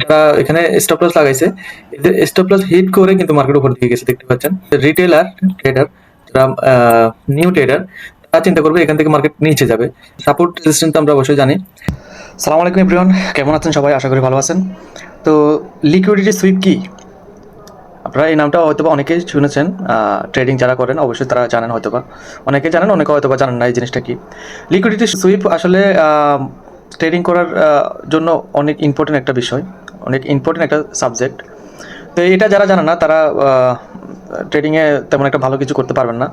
যারা এখানে stop loss লাগাইছে, এদের স্টপ লস হিট করে কিন্তু মার্কেট উপর দিকে গেছে, দেখতে পাচ্ছেন? রিটেলার ট্রেডার যারা নিউ ট্রেডার তারা চিন্তা করবে এখান থেকে মার্কেট নিচে যাবে। সাপোর্ট রেজিস্ট্যান্স আমরা অবশ্যই জানি। সালাম আলাইকুম এভরিওয়ান কেমন আছেন সবাই? আশা করি ভালো আছেন। তো লিকুইডিটি সুইপ কি? আপনারা এই নামটা হয়তো বা অনেকেই শুনেছেন ট্রেডিং যারা করেন, অবশ্যই তারা জানেন হয়তো বা অনেকে জানেন অনেকে হয়তো বা জানেন না এই জিনিসটা কি। লিকুইডিটি সুইপ আসলে ট্রেডিং করার জন্য অনেক ইম্পর্টেন্ট একটা বিষয়, অনেক ইম্পর্টেন্ট একটা সাবজেক্ট তো এটা যারা জানে না, তারা ট্রেডিংয়ে তেমন একটা ভালো কিছু করতে পারবেন না।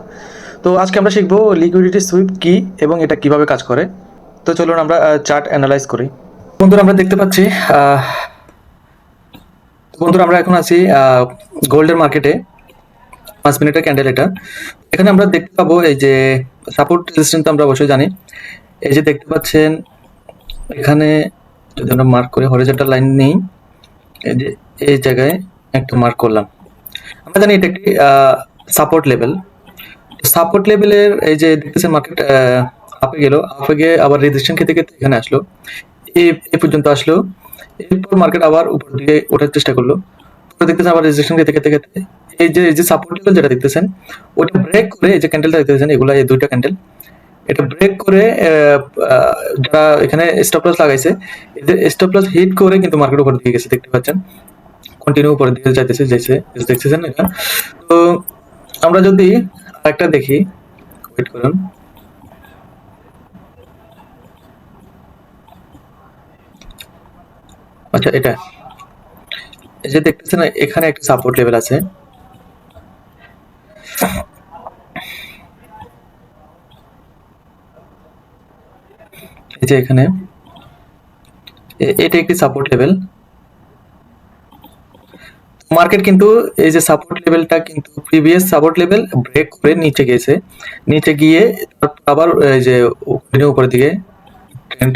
তো আজকে আমরা শিখব লিকুইডিটি সুইপ কি এবং এটা কীভাবে কাজ করে। তো চলুন আমরা চার্ট অ্যানালাইজ করি। বন্ধুরা, আমরা দেখতে পাচ্ছি বন্ধুরা, আমরা এখন আছি গোল্ডের মার্কেটে পাঁচ মিনিটের ক্যান্ডেল এটা। এখানে আমরা দেখতে পাবো এই যে সাপোর্ট রেজিস্ট্যান্স আমরা অবশ্যই জানি। এই যে দেখতে পাচ্ছেন এখানে যদি আমরা মার্ক করি হরিজন্টাল লাইন নেই। এই যে, এই জায়গায় একটা মার্ক করলাম। আমরা জানি এটা একটি সাপোর্ট লেভেল সাপোর্ট লেভেলের এই যে দেখতেছেন মার্কেট আপে গেল। আপে গিয়ে আবার রেজিস্ট্যান্স খেতে খেতে এখানে আসলো। এই পর্যন্ত আসলো। এরপর মার্কেট আবার উপর দিকে ওঠার চেষ্টা করল। দেখতেছেন আবার রেজিস্ট্রেশন খেতে খেতে খেতে এই যে এই যে সাপোর্ট লেভেল যেটা দেখতেছেন, ওটা ব্রেক করে এই যে ক্যান্ডেলটা দেখতেছেন, এগুলা এই দুইটা ক্যান্ডেল এটা ব্রেক করে যারা এখানে স্টপ লস লাগাইছে, এদের স্টপ লস হিট করে কিন্তু মার্কেট উপর দিকে গেছে, দেখতে পাচ্ছেন? কন্টিনিউ উপরের দিকে যাইতেছে, যাইছে দেখতেছেন এটা? তো আমরা যদি একটা দেখি ওয়েট করুন। আচ্ছা এটা। এই যে দেখতেছেন, এখানে একটা সাপোর্ট লেভেল আছে। এই যে এখানে এটা একটি সাপোর্ট লেভেল মার্কেট কিন্তু এই যে সাপোর্ট লেভেলটা কিন্তু প্রিভিয়াস সাপোর্ট লেভেল ব্রেক করে নিচে গেছে নিচে গিয়ে আবার এই যে কন্টিনিউ উপরের দিকে ট্রেন্ড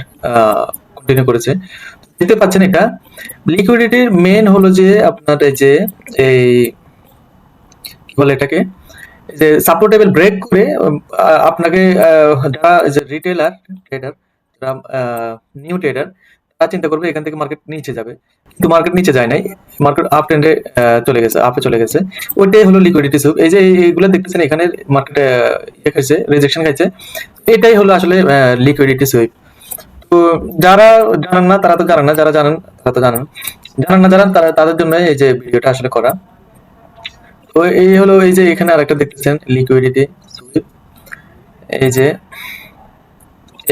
কন্টিনিউ করেছে। দেখতে পাচ্ছেন এটা লিকুইডিটির মেন হলো যে আপনার এই যে এই, কি বলে এটাকে? যে সাপোর্ট লেভেল ব্রেক করে আপনাকে যারা যে রিটেলার ট্রেডার যারা নিউ ট্রেডার তারা চিন্তা করবে এখান থেকে মার্কেট নিচে যাবে। কিন্তু মার্কেট নিচে যায় নাই মার্কেট আপ ট্রেন্ডে চলে গেছে আপে চলে গেছে। ওইটাই হলো লিকুইডিটি সুপ এই যে এইগুলো দেখতেছেন, এখানে মার্কেটে ইয়ে খাইছে রিজেকশন খাইছে, এটাই হলো আসলে লিকুইডিটি সুইপ তো যারা জানেন না, তারা তো জানেন না, যারা জানেন, তারা তো জানেন। জানেন না যারা তারা, তাদের জন্য এই যে ভিডিওটা আসলে করা। তো এই হলো, এই যে এখানে আরেকটা দেখতেছেন লিকুইডিটি সুইপ এই যে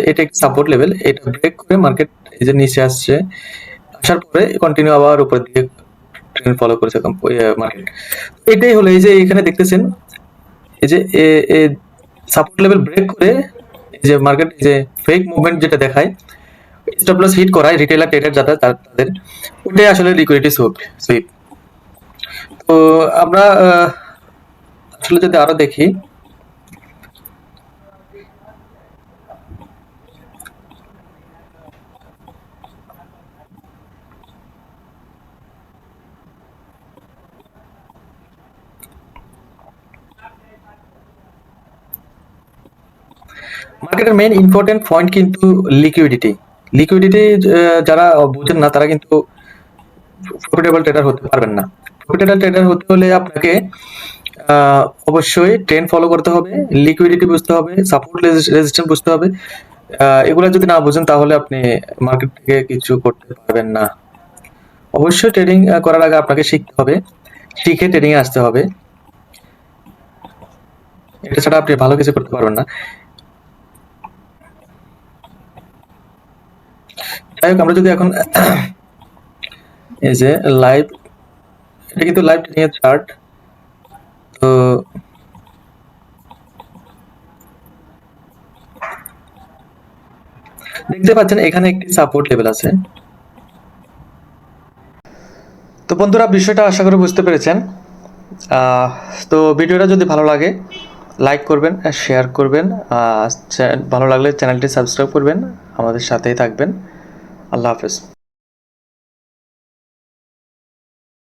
এটা একটি সাপোর্ট লেভেল এটা ব্রেক করে মার্কেট এই যে নিচে আসছে, আসার পরে কন্টিনিউ আবার উপর দিকে ট্রেন্ড ফলো করেছে মার্কেট এটাই হলো, এই যে এখানে দেখতেছেন, এই যে সাপোর্ট লেভেল ব্রেক করে যে মার্কেট যে ফেক মুভমেন্ট যেটা দেখায় স্টপ লস হিট করায় রিটেলার ট্রেডার তাদের, ওটাই আসলে লিকুইডিটি সুইপ সুইপ তো আমরা আসলে যদি আরও দেখি মার্কেটের মেইন ইম্পর্টেন্ট পয়েন্ট কিন্তু লিকুইডিটি লিকুইডিটি যারা বুঝেন না, তারা কিন্তু প্রফিটেবল ট্রেডার হতে পারবেন না। প্রফিটেবল ট্রেডার হতে হলে আপনাকে অবশ্যই ট্রেন ফলো করতে হবে লিকুইডিটি বুঝতে হবে সাপোর্ট রেজিস্ট্যান্স বুঝতে হবে। এগুলো যদি না বুঝেন, তাহলে আপনি মার্কেট থেকে কিছু করতে পারবেন না। অবশ্যই ট্রেডিং করার আগে আপনাকে শিখতে হবে, শিখে ট্রেডিং এ আসতে হবে। এটা ছাড়া আপনি ভালো কিছু করতে পারবেন না। যাই হোক, আমরা যদি এখন এই যে লাইভ এটা কিন্তু লাইভ ট্রেনিং এর চার্ট তো দেখতে পাচ্ছেন এখানে একটি সাপোর্ট লেভেল আছে। তো বন্ধুরা, বিষয়টা আশা করি বুঝতে পেরেছেন। তো ভিডিওটা যদি ভালো লাগে লাইক করবেন শেয়ার করবেন। ভালো লাগলে চ্যানেলটি সাবস্ক্রাইব করবেন, আমাদের সাথেই থাকবেন। আল্লাহ হাফেজ।